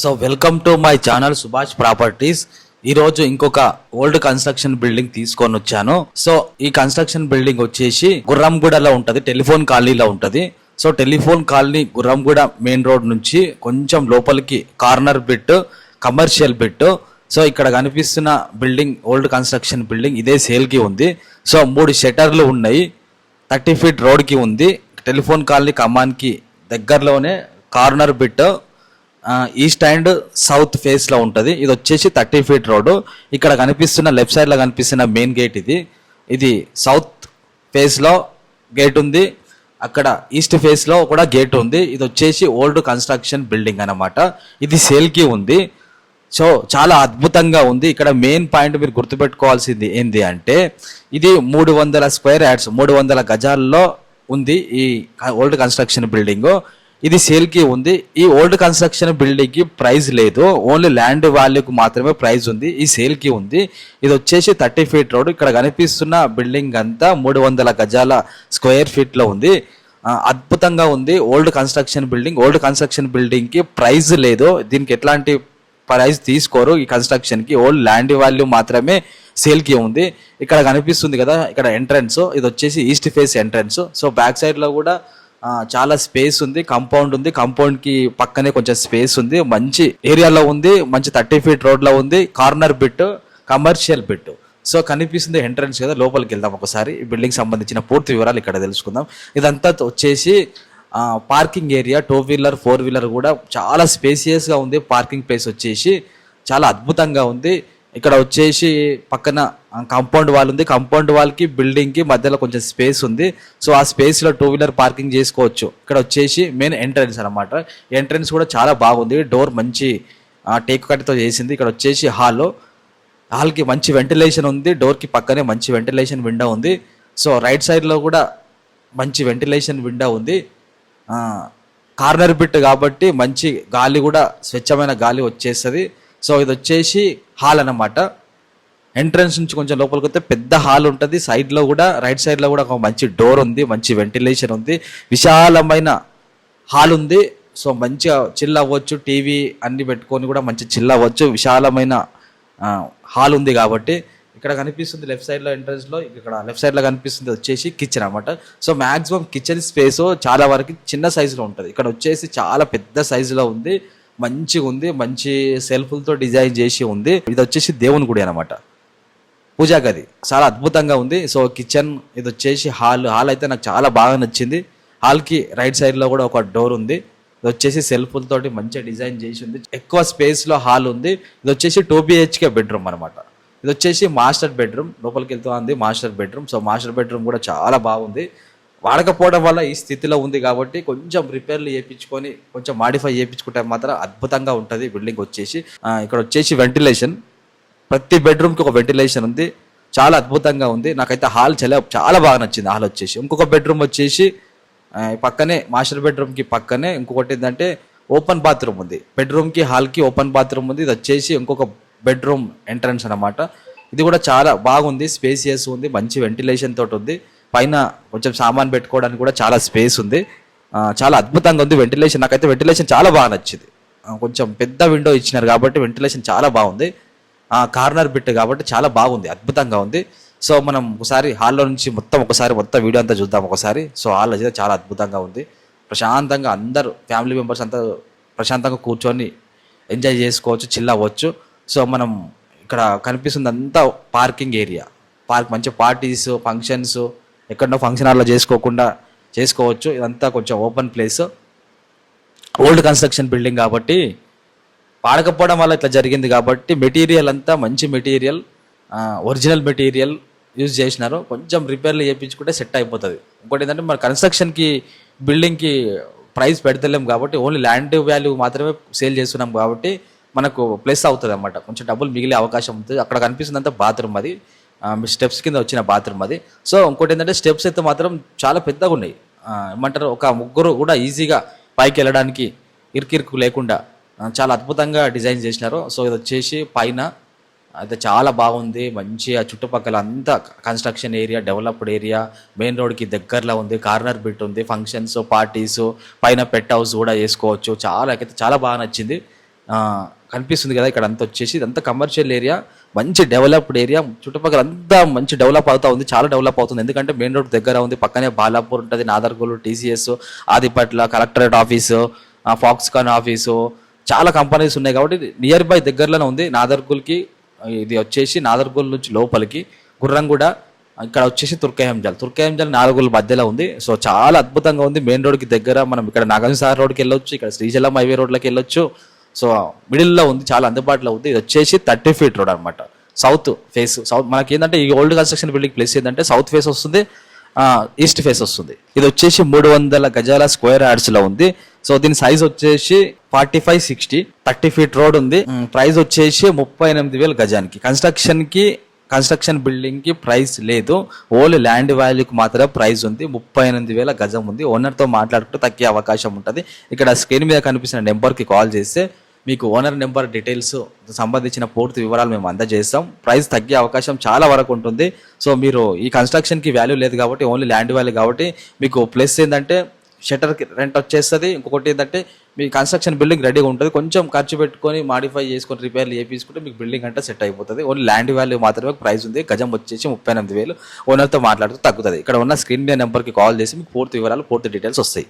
So welcome to my channel Subhash properties. ఈ రోజు ఇంకొక ఓల్డ్ కన్స్ట్రక్షన్ బిల్డింగ్ తీసుకొని వచ్చాను. సో ఈ కన్స్ట్రక్షన్ బిల్డింగ్ వచ్చేసి గుర్రంగూడలో ఉంటది టెలిఫోన్ కాలనీలో ఉంటది. So telephone colony Gurramguda main road నుంచి కొంచెం లోపలికి corner bit commercial bit. So ఇక్కడ కనిపిస్తున్న బిల్డింగ్ ఓల్డ్ కన్స్ట్రక్షన్ బిల్డింగ్ ఇదే సేల్కి ఉంది. సో మూడు షటర్లు ఉన్నాయి. థర్టీ ఫీట్ రోడ్కి ఉంది. టెలిఫోన్ కాలనీ కమాన్కి దగ్గరలోనే corner bit east and south ఫేస్లో ఉంటుంది. ఇది వచ్చేసి థర్టీ ఫీట్ రోడ్ ఇక్కడ కనిపిస్తున్న లెఫ్ట్ సైడ్లో కనిపిస్తున్న మెయిన్ గేట్ ఇది. ఇది సౌత్ ఫేస్లో గేట్ ఉంది. అక్కడ ఈస్ట్ ఫేస్లో కూడా గేట్ ఉంది. ఇది వచ్చేసి ఓల్డ్ కన్స్ట్రక్షన్ బిల్డింగ్ అన్నమాట. ఇది సేల్కి ఉంది. సో చాలా అద్భుతంగా ఉంది. ఇక్కడ మెయిన్ పాయింట్ మీరు గుర్తుపెట్టుకోవాల్సింది ఏంది అంటే ఇది మూడు వందల స్క్వేర్ యాడ్స్ మూడు వందల గజాల్లో ఉంది ఈ ఓల్డ్ కన్స్ట్రక్షన్ బిల్డింగ్. ఇది సేల్కి ఉంది. ఈ ఓల్డ్ కన్స్ట్రక్షన్ బిల్డింగ్కి ప్రైస్ లేదు. ఓన్లీ ల్యాండ్ వాల్యూకి మాత్రమే ప్రైస్ ఉంది. ఈ సేల్కి ఉంది. ఇది వచ్చేసి థర్టీ ఫీట్ రోడ్. ఇక్కడ కనిపిస్తున్న బిల్డింగ్ అంతా మూడు వందల గజాల స్క్వేర్ ఫీట్లో ఉంది. అద్భుతంగా ఉంది. Old construction building. Old construction బిల్డింగ్కి ప్రైస్ లేదు. దీనికి ఎట్లాంటి ప్రైస్ తీసుకోరు ఈ కన్స్ట్రక్షన్కి ఓల్డ్ ల్యాండ్ వాల్యూ మాత్రమే సేల్కి ఉంది. ఇక్కడ కనిపిస్తుంది కదా ఇక్కడ ఎంట్రన్స్. ఇది వచ్చేసి east face entrance. So back సైడ్లో కూడా చాలా స్పేస్ ఉంది కాంపౌండ్ ఉంది. కంపౌండ్కి పక్కనే కొంచెం స్పేస్ ఉంది. మంచి ఏరియాలో ఉంది మంచి థర్టీ ఫీట్ రోడ్లో ఉంది. Corner bit commercial bit so కనిపిస్తుంది ఎంట్రన్స్ కదా లోపలికి వెళ్దాం ఒకసారి. ఈ బిల్డింగ్ సంబంధించిన పూర్తి వివరాలు ఇక్కడ తెలుసుకుందాం. ఇదంతా వచ్చేసి parking area two wheeler four wheeler కూడా చాలా స్పేసియస్గా ఉంది. పార్కింగ్ ప్లేస్ వచ్చేసి చాలా అద్భుతంగా ఉంది. ఇక్కడ వచ్చేసి పక్కన కాంపౌండ్ వాల్ ఉంది. కాంపౌండ్ వాల్కి బిల్డింగ్కి మధ్యలో కొంచెం స్పేస్ ఉంది. సో ఆ స్పేస్లో టూ వీలర్ పార్కింగ్ చేసుకోవచ్చు. ఇక్కడ వచ్చేసి మెయిన్ ఎంట్రన్స్ అనమాట ఎంట్రన్స్ కూడా చాలా బాగుంది. డోర్ మంచి టేక్ కట్టితో చేసింది. ఇక్కడ వచ్చేసి హాల్ హాల్కి మంచి వెంటిలేషన్ ఉంది. డోర్కి పక్కనే మంచి వెంటిలేషన్ విండో ఉంది. సో రైట్ సైడ్లో కూడా మంచి వెంటిలేషన్ విండో ఉంది. కార్నర్ బిట్ కాబట్టి మంచి గాలి కూడా స్వచ్ఛమైన గాలి వచ్చేస్తుంది. సో ఇది వచ్చేసి హాల్ అనమాట ఎంట్రన్స్ నుంచి కొంచెం లోపలికి వస్తే పెద్ద హాల్ ఉంటుంది. సైడ్లో కూడా రైట్ సైడ్లో కూడా ఒక మంచి డోర్ ఉంది మంచి వెంటిలేషన్ ఉంది. విశాలమైన హాల్ ఉంది. సో మంచిగా చిల్ అవ్వచ్చు టీవీ అన్ని పెట్టుకొని కూడా మంచి చిల్ అవ్వచ్చు. విశాలమైన హాల్ ఉంది కాబట్టి ఇక్కడ కనిపిస్తుంది లెఫ్ట్ సైడ్లో లో ఇక్కడ లెఫ్ట్ సైడ్లో కనిపిస్తుంది వచ్చేసి కిచెన్ అనమాట సో మ్యాక్సిమం కిచెన్ స్పేస్ చాలా వరకు చిన్న సైజులో ఉంటుంది. ఇక్కడ వచ్చేసి చాలా పెద్ద సైజులో ఉంది. మంచిగా ఉంది మంచి సెల్ఫ్లతో డిజైన్ చేసి ఉంది. ఇది వచ్చేసి దేవుని గుడి అనమాట పూజా గది. చాలా అద్భుతంగా ఉంది. సో కిచెన్ ఇది వచ్చేసి హాల్ హాల్ అయితే నాకు చాలా బాగా నచ్చింది. హాల్కి రైట్ సైడ్లో కూడా ఒక డోర్ ఉంది. ఇది వచ్చేసి సెల్ఫ్లతోటి మంచిగా డిజైన్ చేసి ఉంది. ఎక్కువ స్పేస్లో హాల్ ఉంది. ఇది వచ్చేసి టూ బిహెచ్కే బెడ్రూమ్ అనమాట ఇది వచ్చేసి మాస్టర్ బెడ్రూమ్ లోపలికి వెళ్తూ ఉంది master bedroom so master bedroom కూడా చాలా బాగుంది. వాడకపోవడం వల్ల ఈ స్థితిలో ఉంది కాబట్టి కొంచెం రిపేర్లు చేయించుకొని కొంచెం మాడిఫై చేయించుకుంటే మాత్రం అద్భుతంగా ఉంటుంది బిల్డింగ్ వచ్చేసి. ఇక్కడ వచ్చేసి వెంటిలేషన్. ప్రతి బెడ్రూమ్కి ఒక వెంటిలేషన్ ఉంది. చాలా అద్భుతంగా ఉంది. నాకైతే హాల్ చాలా చాలా బాగా నచ్చింది హాల్ వచ్చేసి. ఇంకొక బెడ్రూమ్ వచ్చేసి పక్కనే మాస్టర్ బెడ్రూమ్కి పక్కనే ఇంకొకటి ఏంటంటే ఓపెన్ బాత్రూమ్ ఉంది. బెడ్రూమ్కి హాల్కి ఓపెన్ బాత్రూమ్ ఉంది. ఇది వచ్చేసి ఇంకొక బెడ్రూమ్ ఎంట్రన్స్ అనమాట ఇది కూడా చాలా బాగుంది స్పేసియస్ ఉంది మంచి వెంటిలేషన్ తోటి ఉంది. పైన కొంచెం సామాన్ పెట్టుకోవడానికి కూడా చాలా స్పేస్ ఉంది. చాలా అద్భుతంగా ఉంది వెంటిలేషన్. నాకైతే వెంటిలేషన్ చాలా బాగా నచ్చింది. కొంచెం పెద్ద విండో ఇచ్చినారు కాబట్టి వెంటిలేషన్ చాలా బాగుంది. కార్నర్ బిట్ కాబట్టి చాలా బాగుంది అద్భుతంగా ఉంది. సో మనం ఒకసారి హాల్లో నుంచి మొత్తం ఒకసారి మొత్తం వీడియో అంతా చూద్దాం ఒకసారి. సో హాల్ అయితే చాలా అద్భుతంగా ఉంది. ప్రశాంతంగా అందరూ ఫ్యామిలీ మెంబర్స్ అంతా ప్రశాంతంగా కూర్చొని ఎంజాయ్ చేసుకోవచ్చు చిల్ అవ్వచ్చు. సో మనం ఇక్కడ కనిపిస్తుంది అంతా పార్కింగ్ ఏరియా. పార్క్ మంచి పార్టీస్ ఫంక్షన్స్ ఎక్కడో ఫంక్షన్ హాల్లో చేసుకోకుండా చేసుకోవచ్చు. ఇదంతా కొంచెం open place old construction building కాబట్టి పాడకపోవడం వల్ల ఇట్లా జరిగింది కాబట్టి మెటీరియల్ అంతా మంచి మెటీరియల్ ఒరిజినల్ మెటీరియల్ యూజ్ చేసినారు. కొంచెం రిపేర్లు చేయించుకుంటే సెట్ అయిపోతుంది. ఇంకోటి ఏంటంటే మన కన్స్ట్రక్షన్కి బిల్డింగ్కి ప్రైస్ పెడతలేం కాబట్టి ఓన్లీ ల్యాండ్ వాల్యూ మాత్రమే సేల్ చేస్తున్నాం కాబట్టి మనకు ప్లస్ అవుతుంది అనమాట కొంచెం డబ్బులు మిగిలే అవకాశం ఉంటుంది. అక్కడ కనిపిస్తుందంతా బాత్రూమ్ అది. స్టెప్స్ కింద వచ్చిన బాత్రూమ్ అది. సో ఇంకోటి ఏంటంటే స్టెప్స్ అయితే మాత్రం చాలా పెద్దగా ఉన్నాయి. ఏమంటారు ఒక ముగ్గురు కూడా ఈజీగా పైకి వెళ్ళడానికి ఇరుకిరుకు లేకుండా చాలా అద్భుతంగా డిజైన్ చేసినారు. సో ఇది వచ్చేసి పైన అయితే చాలా బాగుంది. మంచి ఆ చుట్టుపక్కల అంతా construction area developed area main రోడ్కి దగ్గరలో ఉంది కార్నర్ బిట్ ఉంది ఫంక్షన్స్ పార్టీస్ పైన పెట్ హౌస్ కూడా చేసుకోవచ్చు చాలా అయితే చాలా బాగా నచ్చింది. కనిపిస్తుంది కదా ఇక్కడ అంత వచ్చేసి. ఇదంతా కమర్షియల్ ఏరియా మంచి డెవలప్డ్ ఏరియా చుట్టుపక్కల అంతా మంచి డెవలప్ అవుతా ఉంది చాలా డెవలప్ అవుతుంది. ఎందుకంటే మెయిన్ రోడ్ దగ్గర ఉంది పక్కనే బాలాపూర్ ఉంటుంది Nadergul TCS Adibatla collectorate office Foxconn office చాలా కంపెనీస్ ఉన్నాయి కాబట్టి నియర్ బై దగ్గరలోనే ఉంది. నాదర్గుల్కి ఇది వచ్చేసి నాదర్గుల్ నుంచి లోపలికి గుర్రంగూడ ఇక్కడ వచ్చేసి తుర్కయంజల్ తుర్కయంజల్ నాలుగుల మధ్యలో ఉంది. సో చాలా అద్భుతంగా ఉంది. మెయిన్ రోడ్కి దగ్గర మనం ఇక్కడ నాగంసార్ రోడ్కి వెళ్ళొచ్చు ఇక్కడ శ్రీశైలం హైవే రోడ్లకి వెళ్ళొచ్చు. సో మిడిల్లో ఉంది చాలా అందుబాటులో ఉంది. ఇది వచ్చేసి థర్టీ ఫీట్ రోడ్ అనమాట సౌత్ ఫేస్ సౌత్ మనకి ఏంటంటే ఈ ఓల్డ్ కన్స్ట్రక్షన్ బిల్డింగ్ ప్లేస్ ఏంటంటే సౌత్ ఫేస్ వస్తుంది ఈస్ట్ ఫేస్ వస్తుంది. ఇది వచ్చేసి మూడు వందల గజాల స్క్వేర్ యార్డ్స్లో ఉంది. సో దీని సైజ్ వచ్చేసి forty five sixty thirty feet road ఉంది. ప్రైస్ వచ్చేసి ముప్పై ఎనిమిది వేలు గజానికి. కన్స్ట్రక్షన్కి కన్స్ట్రక్షన్ బిల్డింగ్కి ప్రైస్ లేదు. ఓన్లీ ల్యాండ్ వాల్యూకి మాత్రమే ప్రైస్ ఉంది. ముప్పై ఎనిమిది వేల గజం ఉంది. ఓనర్తో మాట్లాడుకుంటే తగ్గే అవకాశం ఉంటుంది. ఇక్కడ స్క్రీన్ మీద కనిపిస్తున్న నెంబర్కి కాల్ చేస్తే మీకు ఓనర్ నెంబర్ డీటెయిల్స్ సంబంధించిన పూర్తి వివరాలు మేము అందజేస్తాం. ప్రైస్ తగ్గే అవకాశం చాలా వరకు ఉంటుంది. సో మీరు ఈ కన్స్ట్రక్షన్కి వాల్యూ లేదు కాబట్టి ఓన్లీ ల్యాండ్ వాల్యూ కాబట్టి మీకు ప్లస్ ఏంటంటే షటర్కి రెంట్ వచ్చేస్తుంది. ఇంకొకటి ఏంటంటే మీ కన్స్ట్రక్షన్ బిల్డింగ్ రెడీగా ఉంటుంది. కొంచెం ఖర్చు పెట్టుకొని మాడిఫై చేసుకొని రిపేర్లు చేయించుకుంటే మీకు బిల్డింగ్ అంటే సెట్ అయిపోతుంది. ఓన్లీ ల్యాండ్ వాల్యూ మాత్రమే ప్రైస్ ఉంది. గజం వచ్చేసి ముప్పై ఎనిమిది వేలు. ఓనర్తో మాట్లాడుతూ తగ్గుతుంది. ఇక్కడ ఉన్న స్క్రీన్ మీద నెంబర్కి కాల్ చేసి మీకు పూర్తి వివరాలు పూర్తి డీటెయిల్స్ వస్తాయి.